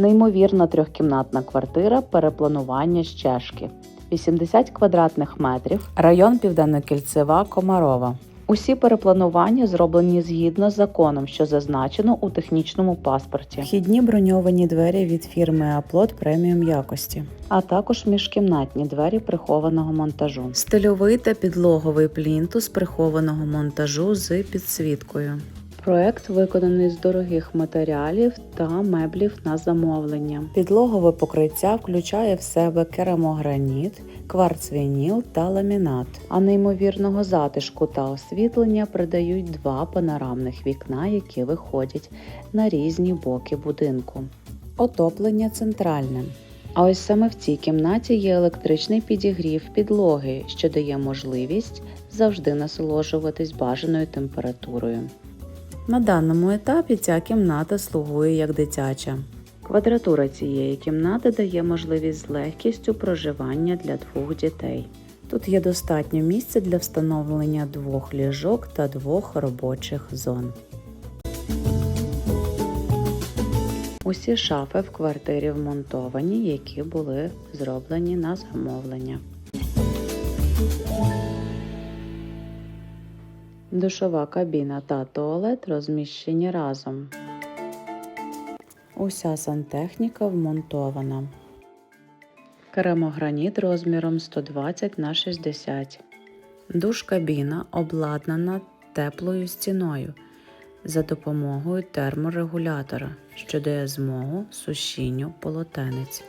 Неймовірна трьохкімнатна квартира перепланування з чешки. 80 квадратних метрів. Район Південно-Кільцева Комарова. Усі перепланування зроблені згідно з законом, що зазначено у технічному паспорті, Вхідні броньовані двері від фірми Аплот преміум якості. а також міжкімнатні двері прихованого монтажу. Стильовий та підлоговий плінтус прихованого монтажу з підсвіткою. Проект виконаний з дорогих матеріалів та меблів на замовлення. Підлогове покриття включає в себе керамограніт, кварцвініл та ламінат. А неймовірного затишку та освітлення придають два панорамних вікна, які виходять на різні боки будинку. Отоплення центральне. А ось саме в цій кімнаті є електричний підігрів підлоги, що дає можливість завжди насолоджуватись бажаною температурою. На даному етапі ця кімната слугує як дитяча. Квадратура цієї кімнати дає можливість з легкістю проживання для двох дітей. Тут є достатньо місця для встановлення двох ліжок та двох робочих зон. Усі шафи в квартирі вмонтовані, які були зроблені на замовлення. Душова кабіна та туалет розміщені разом. Уся сантехніка вмонтована. Керамограніт розміром 120 на 60. Душ-кабіна обладнана теплою стіною за допомогою терморегулятора, що дає змогу сушінню полотенець.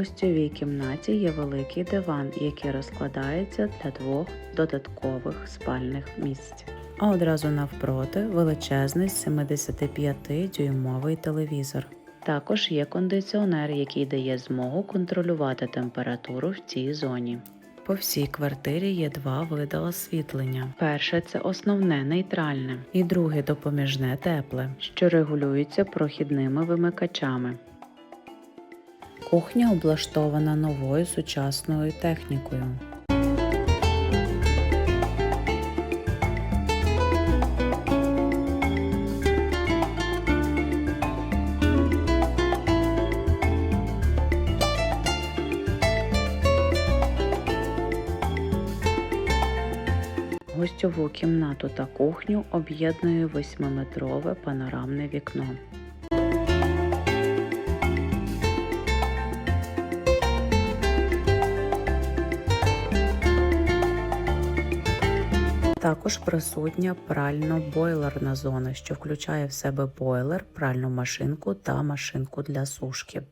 Гостьовій кімнаті є великий диван, який розкладається для двох додаткових спальних місць. А одразу навпроти величезний 75-дюймовий телевізор. Також є кондиціонер, який дає змогу контролювати температуру в цій зоні. По всій квартирі є два види освітлення, Перше це основне нейтральне, і друге допоміжне тепле. що регулюється прохідними вимикачами. Кухня облаштована новою сучасною технікою. Гостьову кімнату та кухню об'єднує 8-метрове панорамне вікно. Також присутня прально-бойлерна зона, що включає в себе бойлер, пральну машинку та машинку для сушки.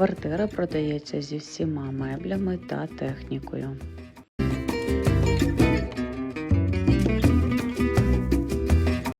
Квартира продається зі всіма меблями та технікою.